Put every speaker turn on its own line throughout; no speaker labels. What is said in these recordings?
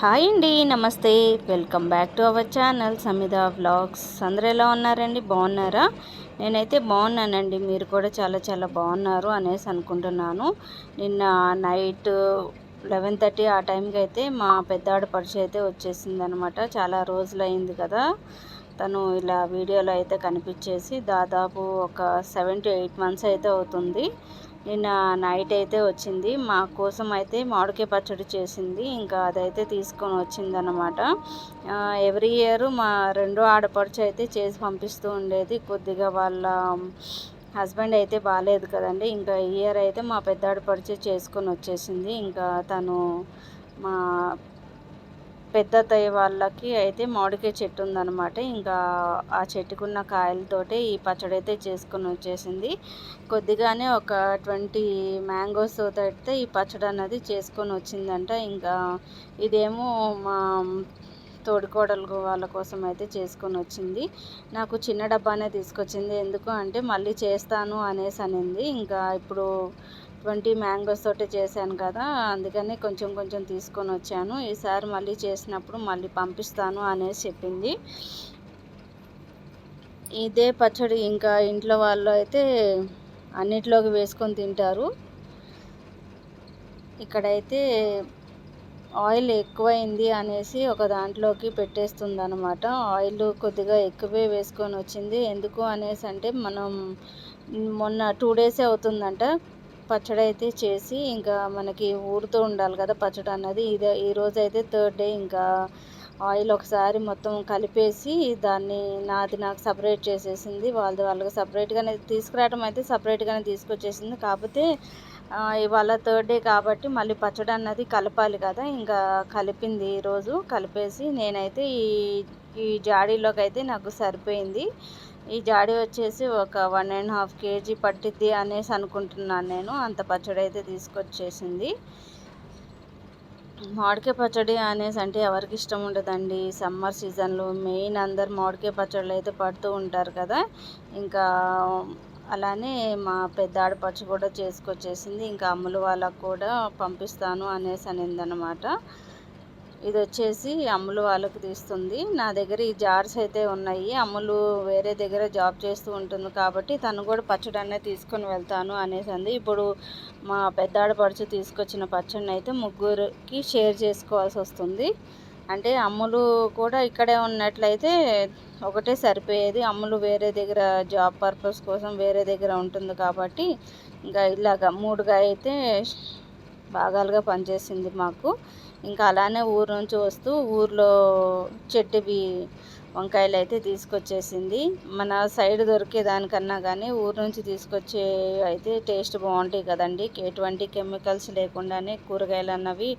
Hi అండి నమస్తే. Welcome back to our channel Samita vlogs. అందరూ ఎలా ఉన్నారండి? బాగున్నారా? నేనైతే బాగున్నానండి. మీరు కూడా చాలా చాలా బాగున్నారు అనేసి అనుకుంటున్నాను. నిన్న నైట్ లెవెన్ థర్టీ ఆ టైంకి అయితే మా పెద్దవాడ పరిచయం అయితే వచ్చేసింది అనమాట చాలా రోజులు అయింది కదా. తను ఇలా వీడియోలో అయితే కనిపించేసి దాదాపు ఒక సెవెన్ టు ఎయిట్ మంత్స్ అయితే అవుతుంది. నిన్న నైట్ అయితే వచ్చింది. మా కోసం అయితే మామిడికాయ పచ్చడి చేసింది. ఇంకా అదైతే తీసుకొని వచ్చిందనమాట ఎవ్రీ ఇయర్ మా రెండో ఆడపడుచు అయితే చేసి పంపిస్తూ ఉండేది. కొద్దిగా వాళ్ళ హస్బెండ్ అయితే బాగాలేదు కదండి. ఇంకా ఇయర్ అయితే మా పెద్ద ఆడపడుచు చేసుకొని వచ్చేసింది. ఇంకా తను మా పెద్ద అత్తయ్య వాళ్ళకి అయితే మామిడికాయ చెట్టు ఉందన్నమాట. ఇంకా ఆ చెట్టుకున్న కాయలతోటే ఈ పచ్చడి అయితే చేసుకొని వచ్చేసింది. కొద్దిగానే ఒక ట్వంటీ మ్యాంగోస్ తడితే ఈ పచ్చడి అన్నది చేసుకొని వచ్చిందంట. ఇంకా ఇదేమో మా తోడుకోడలు వాళ్ళ కోసం అయితే చేసుకొని వచ్చింది. నాకు చిన్న డబ్బానే తీసుకొచ్చింది. ఎందుకు అంటే మళ్ళీ చేస్తాను అనేసి అనింది. ఇంకా ఇప్పుడు ట్వంటీ మ్యాంగోస్ తోటి చేశాను కదా అందుకని కొంచెం కొంచెం తీసుకొని వచ్చాను. ఈసారి మళ్ళీ చేసినప్పుడు మళ్ళీ పంపిస్తాను అనేసి చెప్పింది. ఇదే పచ్చడి ఇంకా ఇంట్లో వాళ్ళు అయితే అన్నిట్లోకి వేసుకొని తింటారు. ఇక్కడైతే ఆయిల్ ఎక్కువైంది అనేసి ఒక దాంట్లోకి పెట్టేస్తుంది అనమాట ఆయిల్ కొద్దిగా ఎక్కువే వేసుకొని వచ్చింది. ఎందుకు అనేసి అంటే మనం మొన్న టూ డేసే అవుతుందంట. పచ్చడి అయితే చేసి ఇంకా మనకి ఊరుతూ ఉండాలి కదా పచ్చడి అన్నది. ఇదే ఈరోజు అయితే థర్డ్ డే ఇంకా ఆయిల్ ఒకసారి మొత్తం కలిపేసి దాన్ని నాది నాకు సపరేట్ చేసేసింది. వాళ్ళది వాళ్ళకి సపరేట్గానే తీసుకురావడం అయితే సపరేట్గానే తీసుకొచ్చేసింది. కాకపోతే ఇవాళ థర్డ్ డే కాబట్టి మళ్ళీ పచ్చడి అన్నది కలపాలి కదా. ఇంకా కలిపింది ఈరోజు కలిపేసి నేనైతే ఈ ఈ జాడీలోకి అయితే నాకు సరిపోయింది. ఈ జాడి వచ్చేసి ఒక వన్ అండ్ హాఫ్ కేజీ పట్టిద్ది అనేసి అనుకుంటున్నాను నేను. అంత పచ్చడి అయితే తీసుకొచ్చేసింది. మామిడికాయ పచ్చడి అనేసి అంటే ఎవరికి ఇష్టం ఉండదండి. సమ్మర్ సీజన్లో మెయిన్ అందరు మామిడికాయ పచ్చళ్ళు అయితే పడుతూ ఉంటారు కదా. ఇంకా అలానే మా పెద్ద ఆడపడుచు కూడా చేసుకొచ్చేసింది. ఇంకా అమ్ములు వాళ్ళకు కూడా పంపిస్తాను అనేసి అనిందనమాట ఇది వచ్చేసి అమ్ములు వాళ్ళకు తీస్తుంది. నా దగ్గర ఈ జార్స్ అయితే ఉన్నాయి. అమ్ములు వేరే దగ్గర జాబ్ చేస్తూ ఉంటుంది కాబట్టి తను కూడా పచ్చడి అన్నీ తీసుకొని వెళ్తాను అనేసి అంది ఇప్పుడు మా పెద్దాడపడుచు తీసుకొచ్చిన పచ్చడిని అయితే ముగ్గురికి షేర్ చేసుకోవాల్సి వస్తుంది. అంటే అమ్ములు కూడా ఇక్కడే ఉన్నట్లయితే ఒకటే సరిపోయేది. అమ్ములు వేరే దగ్గర జాబ్ పర్పస్ కోసం వేరే దగ్గర ఉంటుంది కాబట్టి ఇంకా ఇలాగ మూడుగా అయితే భాగాలుగా పనిచేసింది మాకు. ఇంకా అలానే ఊరు నుంచి వస్తూ ఊర్లో చెట్టువి వంకాయలు అయితే తీసుకొచ్చేసింది. మన సైడ్ దొరికే దానికన్నా కానీ ఊరు నుంచి తీసుకొచ్చే అయితే టేస్ట్ బాగుంటాయి కదండి. ఎటువంటి కెమికల్స్ లేకుండానే కూరగాయలు అన్నవి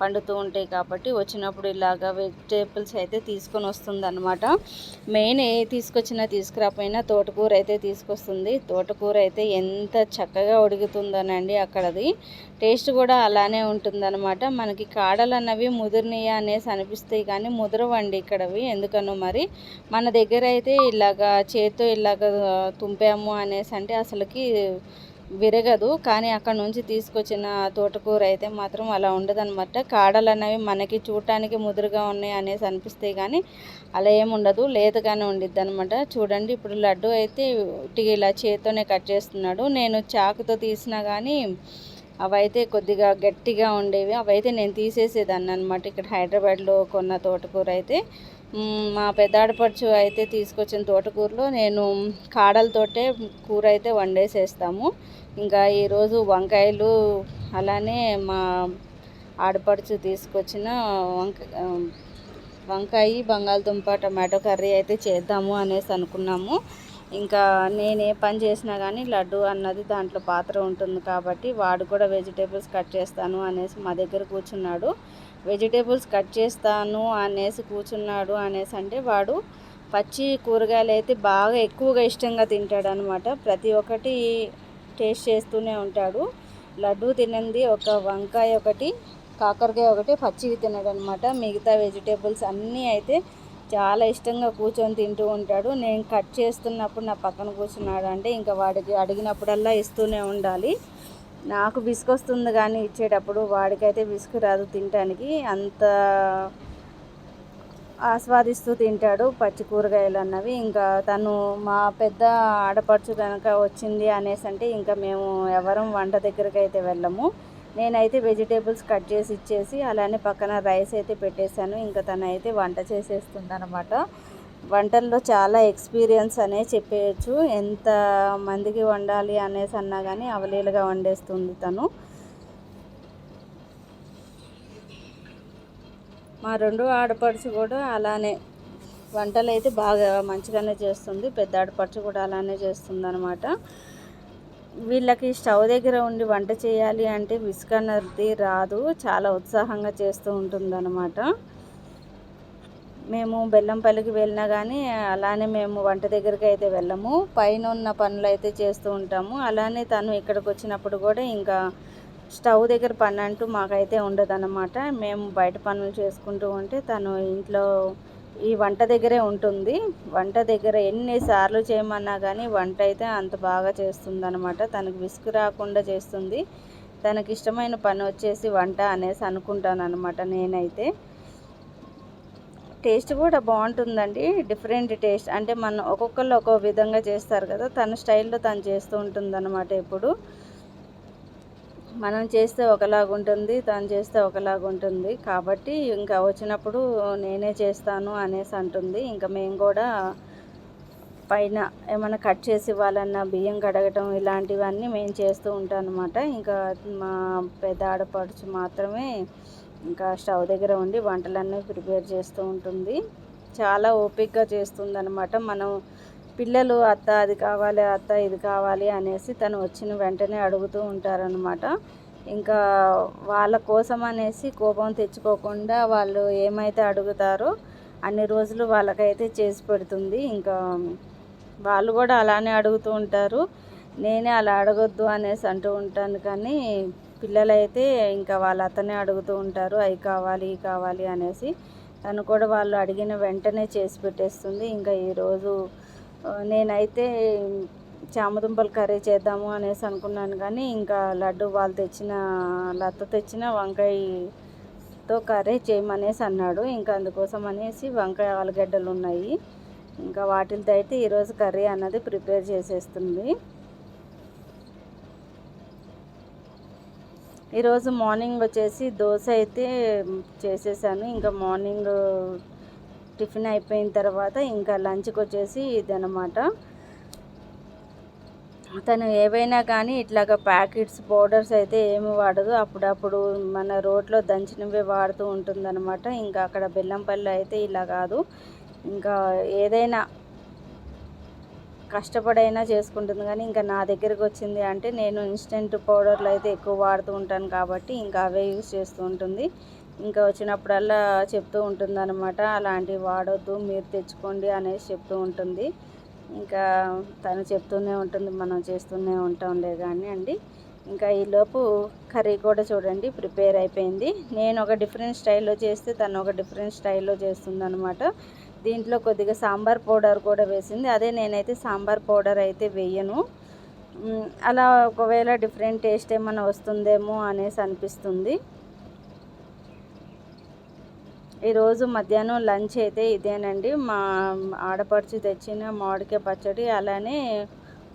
పండుతూ ఉంటాయి కాబట్టి వచ్చినప్పుడు ఇలాగా వెజిటేబుల్స్ అయితే తీసుకొని వస్తుంది అనమాట మెయిన్ ఏ తీసుకొచ్చినా తీసుకురాపోయినా తోటకూర అయితే తీసుకొస్తుంది. తోటకూర అయితే ఎంత చక్కగా ఉడుకుతుందోనండి అక్కడది. టేస్ట్ కూడా అలానే ఉంటుందన్నమాట. మనకి కాడలు అన్నవి ముదిరినయా అనేసి అనిపిస్తాయి కానీ ముదరవండి ఇక్కడవి. ఎందుకనో మరి మన దగ్గర అయితే ఇలాగా చేతితో ఇలాగ తుంపాము అనేసి అంటే అసలుకి విరగదు. కానీ అక్కడ నుంచి తీసుకొచ్చిన తోటకూర అయితే మాత్రం అలా ఉండదన్నమాట. కాడలు అనేవి మనకి చూడటానికి ముదురుగా ఉన్నాయి అనేసి అనిపిస్తాయి కానీ అలా ఏముండదు లేతగానే ఉండిద్ది అనమాట చూడండి ఇప్పుడు లడ్డు అయితే ఇలా చేతితోనే కట్ చేస్తున్నాడు. నేను చాకుతో తీసినా కానీ అవైతే కొద్దిగా గట్టిగా ఉండేవి. అవైతే నేను తీసేసేదాన్ని అనమాట ఇక్కడ హైదరాబాద్లో కొన్న తోటకూర అయితే. మా పెద్దాడపడుచు అయితే తీసుకొచ్చిన తోటకూరలో నేను కాడలతోటే కూర అయితే వండేసేస్తాము. ఇంకా ఈరోజు వంకాయలు అలానే మా ఆడపడుచు తీసుకొచ్చిన వంక వంకాయ బంగాళదుంప టమాటో కర్రీ అయితే చేద్దాము అనేసి అనుకున్నాము. ఇంకా నేను ఏ పని చేసినా కానీ లడ్డు అన్నది దాంట్లో పాత్ర ఉంటుంది కాబట్టి వాడు కూడా వెజిటేబుల్స్ కట్ చేస్తాను అనేసి మా దగ్గర కూర్చున్నాడు. వెజిటేబుల్స్ కట్ చేస్తాను అనేసి కూర్చున్నాడు అనేసి అంటే వాడు పచ్చి కూరగాయలు అయితే బాగా ఎక్కువగా ఇష్టంగా తింటాడు అనమాట ప్రతి ఒక్కటి టేస్ట్ చేస్తూనే ఉంటాడు. లడ్డు తినంది ఒక వంకాయ ఒకటి కాకరకాయ ఒకటి పచ్చివి తినడనమాట మిగతా వెజిటేబుల్స్ అన్నీ అయితే చాలా ఇష్టంగా కూర్చొని తింటూ ఉంటాడు. నేను కట్ చేస్తున్నప్పుడు నా పక్కన కూర్చున్నాడు అంటే ఇంకా వాడికి అడిగినప్పుడల్లా ఇస్తూనే ఉండాలి. నాకు విసుకొస్తుంది కానీ ఇచ్చేటప్పుడు వాడికైతే విసుగు రాదు తినడానికి అంత ఆస్వాదిస్తూ తింటాడు పచ్చి కూరగాయలు అన్నవి. ఇంకా తను మా పెద్ద ఆడపడుచు కనుక వచ్చింది అనేసి అంటే ఇంకా మేము ఎవరం వంట దగ్గరికి అయితే వెళ్ళము. నేనైతే వెజిటేబుల్స్ కట్ చేసి ఇచ్చేసి అలానే పక్కన రైస్ అయితే పెట్టేశాను. ఇంకా తనైతే వంట చేసేస్తుందనమాట వంటల్లో చాలా ఎక్స్పీరియన్స్ అనే చెప్పేయచ్చు. ఎంత మందికి వండాలి అనేసి అన్నా కానీ అవలీలుగా వండేస్తుంది తను. మా రెండు ఆడపడుచు కూడా అలానే వంటలు అయితే బాగా మంచిగానే చేస్తుంది. పెద్ద ఆడపడుచు కూడా అలానే చేస్తుంది అనమాట వీళ్ళకి స్టవ్ దగ్గర ఉండి వంట చేయాలి అంటే విసుకన్నది రాదు. చాలా ఉత్సాహంగా చేస్తూ ఉంటుంది అనమాట మేము బెల్లంపల్లికి వెళ్ళినా కానీ అలానే మేము వంట దగ్గరికి అయితే వెళ్ళము. పైన ఉన్న పనులు అయితే చేస్తూ ఉంటాము. అలానే తను ఇక్కడికి వచ్చినప్పుడు కూడా ఇంకా స్టవ్ దగ్గర పని అంటూ మాకైతే ఉండదన్నమాట. మేము బయట పనులు చేసుకుంటూ ఉంటే తను ఇంట్లో ఈ వంట దగ్గరే ఉంటుంది. వంట దగ్గర ఎన్నిసార్లు చేయమన్నా కానీ వంట అయితే అంత బాగా చేస్తుంది అనమాట తనకు విసుగు రాకుండా చేస్తుంది. తనకి ఇష్టమైన పని వచ్చేసి వంట అనేసి అనుకుంటాను అనమాట నేనైతే. టేస్ట్ కూడా బాగుంటుందండి. Different taste. అంటే మనం ఒక్కొక్కళ్ళు ఒక్కో విధంగా చేస్తారు కదా తన స్టైల్లో తను చేస్తూ ఉంటుంది అనమాట ఎప్పుడు. మనం చేస్తే ఒకలాగా ఉంటుంది తను చేస్తే ఒకలాగా ఉంటుంది. కాబట్టి ఇంకా వచ్చినప్పుడు నేనే చేస్తాను అనేసి అంటుంది. ఇంకా మేము కూడా పైన ఏమైనా కట్ చేసి ఇవ్వాలన్నా బియ్యం కడగటం ఇలాంటివన్నీ మేము చేస్తూ ఉంటాం అనమాట ఇంకా మా పెద్ద ఆడపడుచు మాత్రమే ఇంకా స్టవ్ దగ్గర ఉండి వంటలన్నీ ప్రిపేర్ చేస్తూ ఉంటుంది. చాలా ఓపిక్గా చేస్తుంది అనమాట మనం పిల్లలు అత్త అది కావాలి అత్త ఇది కావాలి అనేసి తను వచ్చిన వెంటనే అడుగుతూ ఉంటారనమాట ఇంకా వాళ్ళ కోసం అనేసి కోపం తెచ్చుకోకుండా వాళ్ళు ఏమైతే అడుగుతారో అన్ని రోజులు వాళ్ళకైతే చేసి పెడుతుంది. ఇంకా వాళ్ళు కూడా అలానే అడుగుతూ ఉంటారు. నేనే అలా అడగొద్దు అనేసి అంటూ ఉంటాను కానీ పిల్లలైతే ఇంకా వాళ్ళ అతనే అడుగుతూ ఉంటారు. అవి కావాలి ఇవి కావాలి అనేసి తను కూడా వాళ్ళు అడిగిన వెంటనే చేసి పెట్టేస్తుంది. ఇంకా ఈరోజు నేనైతే చామదుంపలు కర్రీ చేద్దాము అనేసి అనుకున్నాను కానీ ఇంకా లడ్డు వాళ్ళు తెచ్చిన లత్త తెచ్చిన వంకాయతో కర్రీ చేయమనేసి అన్నాడు. ఇంకా అందుకోసం అనేసి వంకాయ ఆలుగడ్డలు ఉన్నాయి. ఇంకా వాటితో అయితే ఈరోజు కర్రీ అన్నది ప్రిపేర్ చేసేస్తుంది. ఈరోజు మార్నింగ్ వచ్చేసి దోశ అయితే చేసేసాను. ఇంకా మార్నింగ్ టిఫిన్ అయిపోయిన తర్వాత ఇంకా లంచ్కి వచ్చేసి ఇదనమాట తను ఏవైనా కానీ ఇట్లాగ ప్యాకెట్స్ పౌడర్స్ అయితే ఏమి వాడదు. అప్పుడప్పుడు మన రోడ్లో దంచినవి వాడుతూ ఉంటుందన్నమాట. ఇంకా అక్కడ బెల్లంపల్లి అయితే ఇలా కాదు. ఇంకా ఏదైనా కష్టపడైనా చేసుకుంటుంది. కానీ ఇంకా నా దగ్గరికి వచ్చింది అంటే నేను ఇన్స్టెంట్ పౌడర్లు అయితే ఎక్కువ వాడుతూ ఉంటాను కాబట్టి ఇంకా అవే యూస్ చేస్తూ ఉంటుంది. ఇంకా వచ్చినప్పుడల్లా చెప్తూ ఉంటుంది అనమాట అలాంటివి వాడొద్దు మీరు తెచ్చుకోండి అనేసి చెప్తూ ఉంటుంది. ఇంకా తను చెప్తూనే ఉంటుంది మనం చేస్తూనే ఉంటాంలే కానీ అండి. ఇంకా ఈలోపు కర్రీ కూడా చూడండి ప్రిపేర్ అయిపోయింది. నేను ఒక డిఫరెంట్ స్టైల్లో చేస్తే తను ఒక డిఫరెంట్ స్టైల్లో చేస్తుంది అనమాట దీంట్లో కొద్దిగా సాంబార్ పౌడర్ కూడా వేసింది. అదే నేనైతే సాంబార్ పౌడర్ అయితే వేయను. అలా ఒకవేళ డిఫరెంట్ టేస్ట్ ఏమైనా వస్తుందేమో అనేసి అనిపిస్తుంది. ఈరోజు మధ్యాహ్నం లంచ్ అయితే ఇదేనండి. మా ఆడపడుచు తెచ్చిన మామిడికాయ పచ్చడి అలానే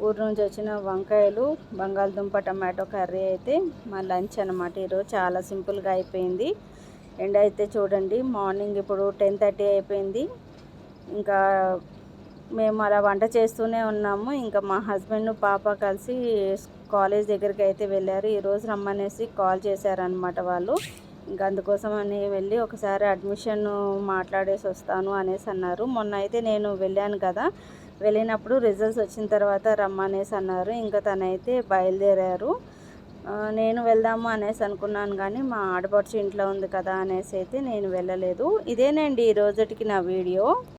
ఊరు నుంచి వచ్చిన వంకాయలు బంగాళదుంప టమాటో కర్రీ అయితే మా లంచ్ అనమాట ఈరోజు చాలా సింపుల్గా అయిపోయింది. ఎండ అయితే చూడండి మార్నింగ్ ఇప్పుడు టెన్ థర్టీ అయిపోయింది. ఇంకా మేము అలా వంట చేస్తూనే ఉన్నాము. ఇంకా మా హస్బెండ్ పాప కలిసి కాలేజ్ దగ్గరికి అయితే వెళ్ళారు. ఈరోజు రమ్మనేసి కాల్ చేశారనమాట వాళ్ళు. ఇంకా అందుకోసం అని వెళ్ళి ఒకసారి అడ్మిషన్ మాట్లాడేసి వస్తాను అనేసి అన్నారు. మొన్న అయితే నేను వెళ్ళాను కదా వెళ్ళినప్పుడు రిజల్ట్స్ వచ్చిన తర్వాత రమ్మనేసి అన్నారు. ఇంకా తనైతే బయలుదేరారు. నేను వెళ్దాము అనేసి అనుకున్నాను కానీ మా ఆడపడుచు ఇంట్లో ఉంది కదా అనేసి అయితే నేను వెళ్ళలేదు. ఇదేనండి ఈ రోజుటికి నా వీడియో.